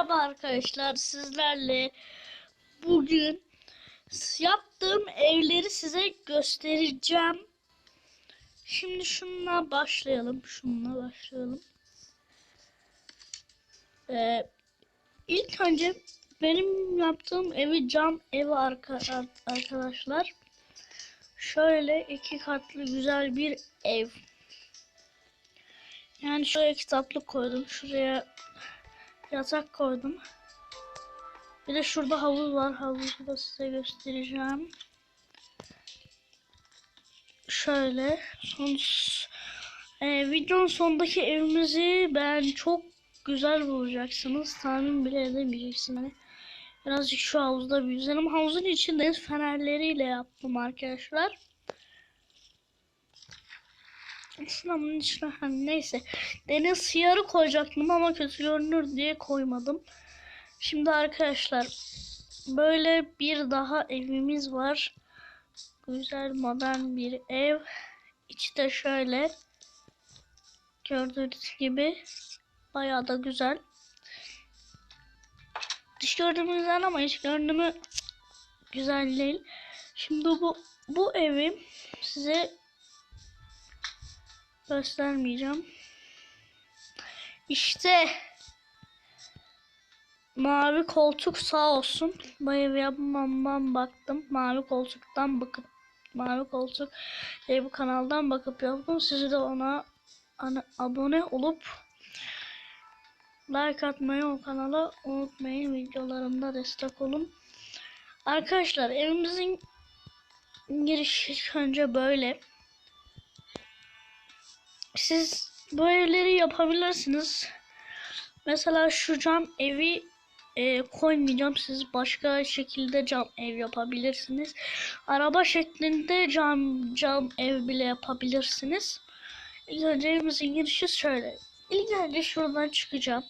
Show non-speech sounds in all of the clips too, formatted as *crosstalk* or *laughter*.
Merhaba arkadaşlar sizlerle bugün yaptığım evleri size göstereceğim. Şimdi şununla başlayalım. Şununla başlayalım. Ee, ilk önce benim yaptığım evi cam evi arka, arkadaşlar. Şöyle iki katlı güzel bir ev. Yani şuraya kitaplık koydum. Şuraya yatak koydum. Bir de şurada havuz var. Havuzu da size göstereceğim. Şöyle son e, videonun sondaki evimizi ben çok güzel bulacaksınız. Tahmin bile edemeyeceksiniz. Hani birazcık şu havuzda bir yüzelim. Havuzun içinde fenerleriyle yaptım arkadaşlar. Aslında bunun içine hani neyse. Deniz siyarı koyacaktım ama kötü görünür diye koymadım. Şimdi arkadaşlar böyle bir daha evimiz var. Güzel modern bir ev. İçi de şöyle. Gördüğünüz gibi bayağı da güzel. Dış görünümü güzel ama iç görünümü güzel değil. Şimdi bu bu evi size göstermeyeceğim. İşte mavi koltuk sağ olsun. Evi yapmamdan baktım. Mavi koltuktan bakıp mavi koltuk şey, bu kanaldan bakıp yaptım. Sizi de ona ana, abone olup like atmayı o kanala unutmayın. Videolarımda destek olun. Arkadaşlar evimizin girişi ilk önce böyle. Siz bu evleri yapabilirsiniz. Mesela şu cam evi e, koymayacağım. Siz başka şekilde cam ev yapabilirsiniz. Araba şeklinde cam cam ev bile yapabilirsiniz. İlk önce evimizin girişi şöyle. İlk önce şuradan çıkacağım.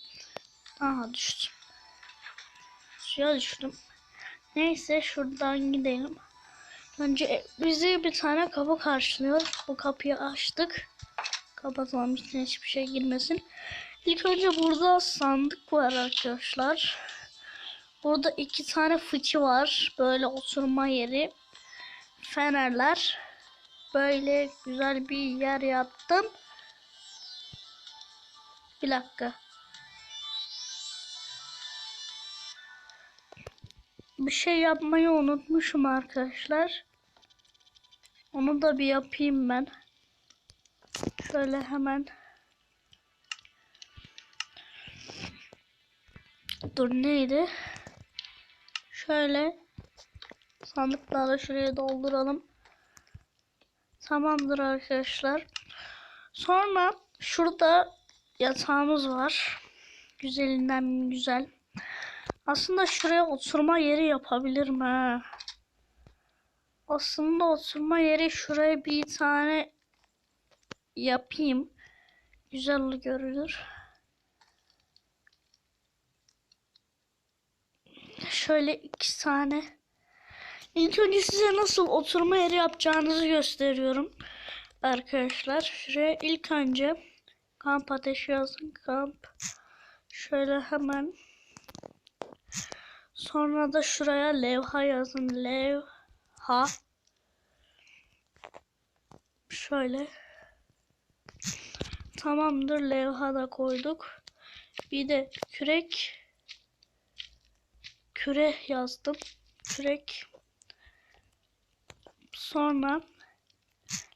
Aha düştüm. Suya düştüm. Neyse şuradan gidelim. Önce bizi bir tane kapı karşılıyor. Bu kapıyı açtık. Kapatalım içine hiçbir şey girmesin. İlk önce burada sandık var arkadaşlar. Burada iki tane fıçı var. Böyle oturma yeri. Fenerler. Böyle güzel bir yer yaptım. Bir dakika. Bir şey yapmayı unutmuşum arkadaşlar. Onu da bir yapayım ben. Şöyle hemen Dur neydi? Şöyle sandıkları şuraya dolduralım. Tamamdır arkadaşlar. Sonra şurada yatağımız var. Güzelinden güzel. Aslında şuraya oturma yeri yapabilirim ha. Aslında oturma yeri şuraya bir tane yapayım. Güzel görünür. Şöyle iki tane. İlk önce size nasıl oturma yeri yapacağınızı gösteriyorum. Arkadaşlar şuraya ilk önce kamp ateşi yazın. Kamp. Şöyle hemen. Sonra da şuraya levha yazın. Levha. Şöyle. Tamamdır levha da koyduk. Bir de kürek küre yazdım. Kürek. Sonra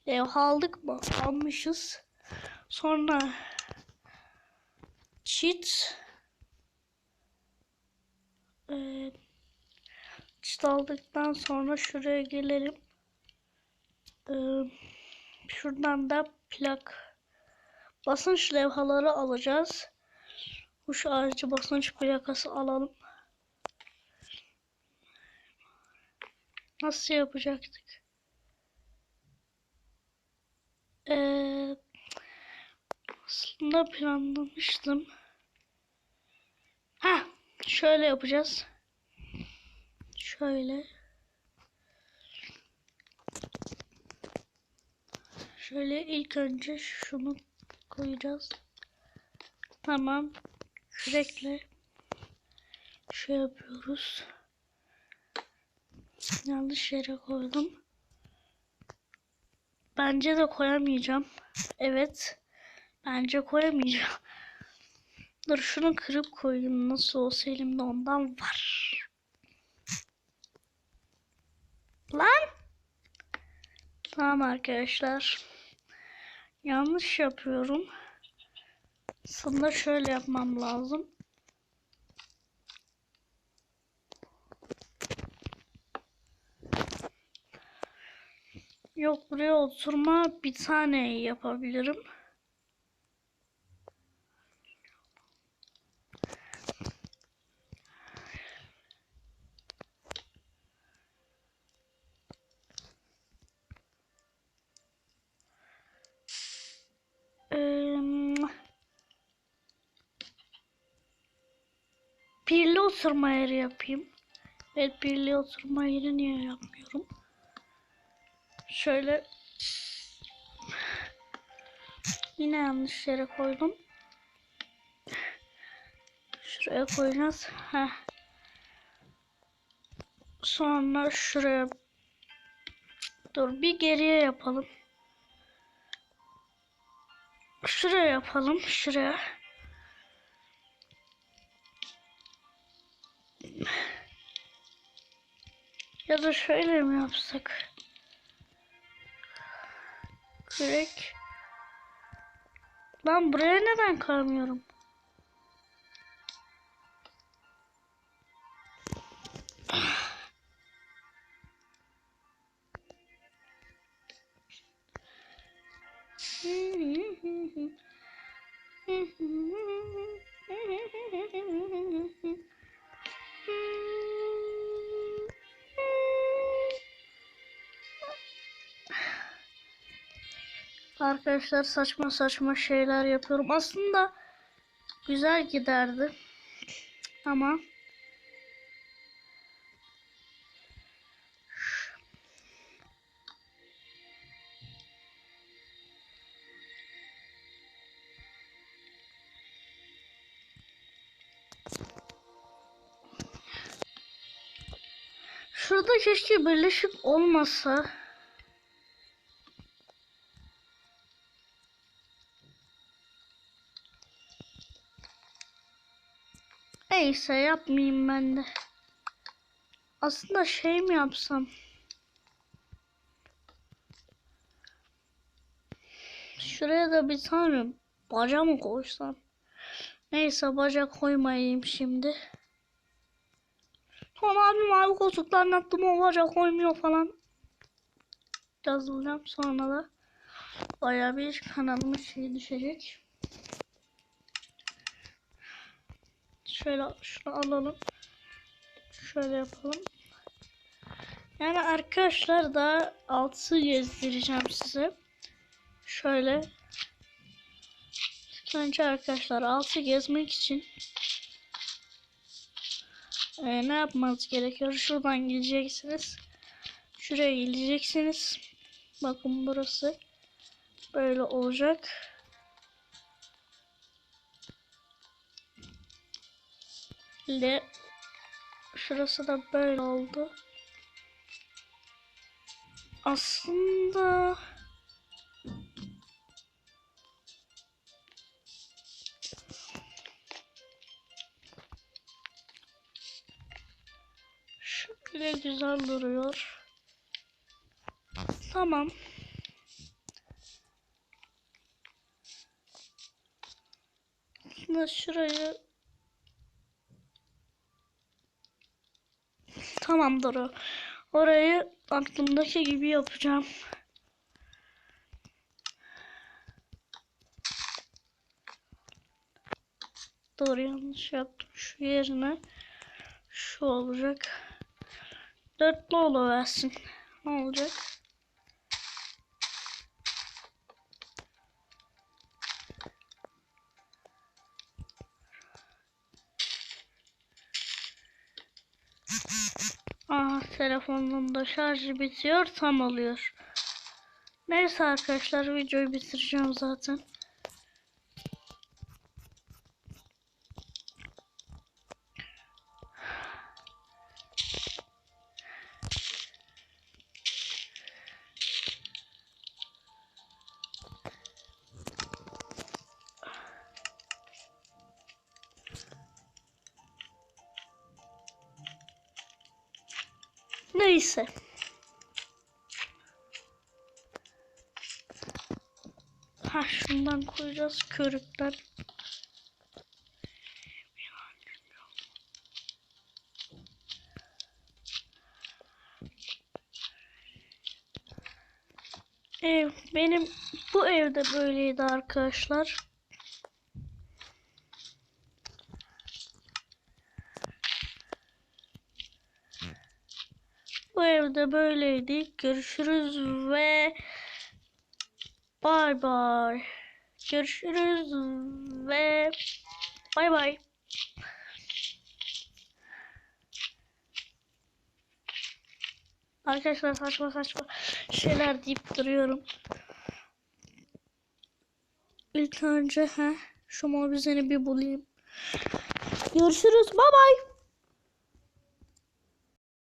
levha aldık mı? Almışız. Sonra çit ee, çit aldıktan sonra şuraya gelelim. Ee, şuradan da plak basınç levhaları alacağız. Kuş ağacı basınç plakası alalım. Nasıl yapacaktık? Ee, aslında planlamıştım. Ha, şöyle yapacağız. Şöyle. Şöyle ilk önce şunu koyacağız. Tamam. Kürekle Şey yapıyoruz. Yanlış yere koydum. Bence de koyamayacağım. Evet. Bence koyamayacağım. Dur şunu kırıp koyayım. Nasıl olsa elimde ondan var. Lan! Tamam arkadaşlar. Yanlış yapıyorum. Aslında şöyle yapmam lazım. Yok buraya oturma bir tane yapabilirim. Birli oturma yeri yapayım. Evet birli oturma yeri niye yapmıyorum? Şöyle yine yanlış yere koydum. Şuraya koyacağız. Heh. Sonra şuraya Dur bir geriye yapalım. Şuraya yapalım. Şuraya. Ya da şöyle mi yapsak? Kürek. Lan buraya neden kalmıyorum? *laughs* Arkadaşlar saçma saçma şeyler yapıyorum. Aslında güzel giderdi. Ama Şurada keşke birleşik olmasa. Neyse yapmayayım ben de. Aslında şey mi yapsam? Şuraya da bir tane baca mı koysam? Neyse baca koymayayım şimdi. Abim abi koltukların attım o baca koymuyor falan. Yazılacağım sonra da baya bir kanalıma şey düşecek. Şöyle şunu alalım. Şöyle yapalım. Yani arkadaşlar da altı gezdireceğim size. Şöyle. Önce arkadaşlar altı gezmek için e, ne yapmanız gerekiyor? Şuradan gideceksiniz. Şuraya gideceksiniz. Bakın burası böyle olacak. Ve şurası da böyle oldu. Aslında güzel duruyor. Tamam. Şimdi şurayı Tamamdır o. Orayı aklımdaki gibi yapacağım. Doğru yanlış yaptım. Şu yerine şu olacak. Dörtlü oluversin. Ne olacak? Ah telefonun da şarjı bitiyor tam oluyor. Neyse arkadaşlar videoyu bitireceğim zaten. Neyse. Ha şundan koyacağız körükten. Ev benim bu evde böyleydi arkadaşlar. Bu evde böyleydi. Görüşürüz ve bay bay. Görüşürüz ve bay bay. Arkadaşlar saçma saçma şeyler deyip duruyorum. İlk önce he, şu mobizeni bir bulayım. Görüşürüz. Bay bay.